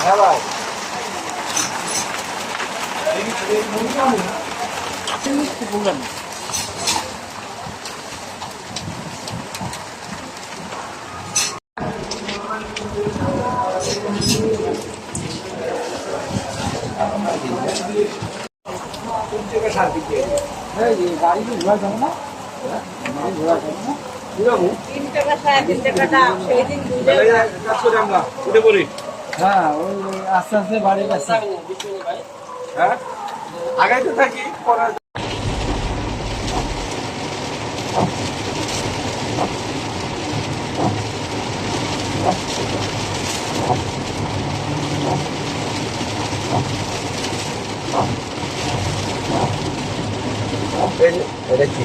হ্যাঁ ভাই গাড়ি কি ঘোরা যাবে না? গাড়ি ঘোরা যাবে না। তিন টাকা সাড়ে তিন টাকা দাম সেই দিন দুধের দাম। কাজ করে আমরা উঠে পড়ি। হ্যাঁ ওই আস্তে আস্তে বাড়ির কাছে হ্যাঁ? থাকি পরে এটা কি?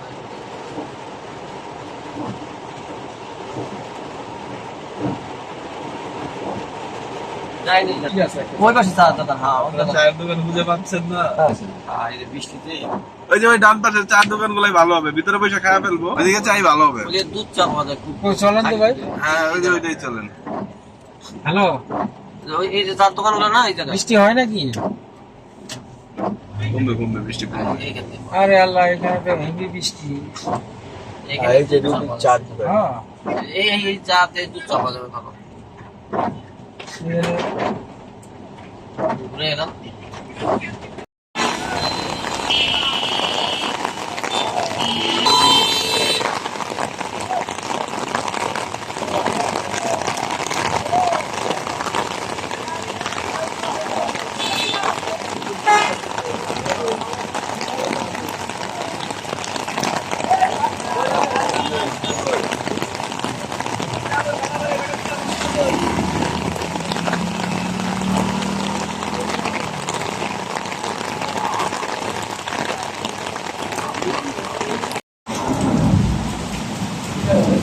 ওই পাশে দোকান হ্যাঁ চায়ের দোকান বুঝে পাচ্ছেন না। হ্যাঁ, এই যে বৃষ্টিতে। ওই যে ওই ডান চার দোকান গুলাই ভালো হবে ভিতরে পয়সা খাওয়া ফেলব। ওইদিকে চাই ভালো হবে। দুধ চা পাওয়া যায় খুব চলেন তো ভাই। হ্যাঁ ওই যে ওইটাই চলেন। হ্যালো? ওই এই যে চার দোকানগুলো না এই জায়গায়। বৃষ্টি হয় নাকি? কমবে কমবে বৃষ্টি। আরে আল্লাহ এখানে তো হেভি বৃষ্টি। এই যে চার দোকান হ্যাঁ। এই এই- এই দুধ চা পাওয়া যাবে ভালো। Buraya lan.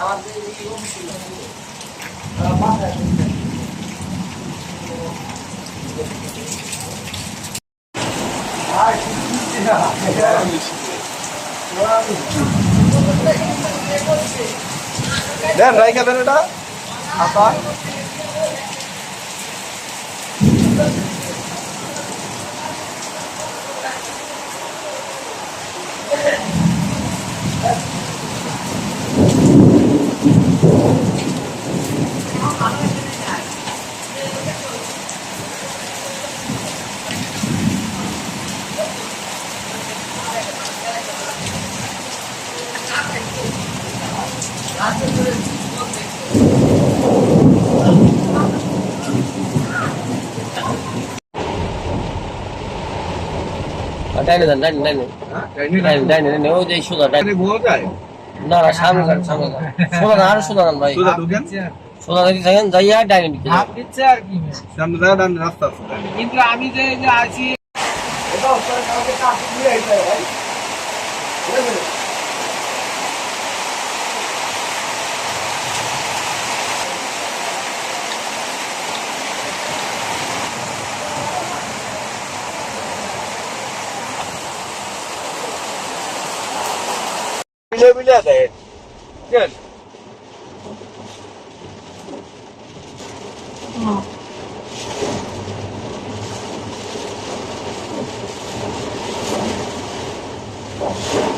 ঘুরে এলাম দেন রাইখা দেন এটা। আপা ডাইনে যান ডাইনে ডাইনে। ডাইনে ডাইনে ডাইনে ওই যে সোজা ডাইনে। ভুল না না সামনে যান সামনে যান সোজা না আরও সোজা যান ভাই। সোজা ঢুকেন। সোজা যদি থাকেন যাইয়া ডাইনে দিকে হাফ দিচ্ছে আর কি সামনে যায় ডান রাস্তা আছে। কিন্তু আমি যে যে আছি দেয় Güle güle de. Gel. Tamam. Oh.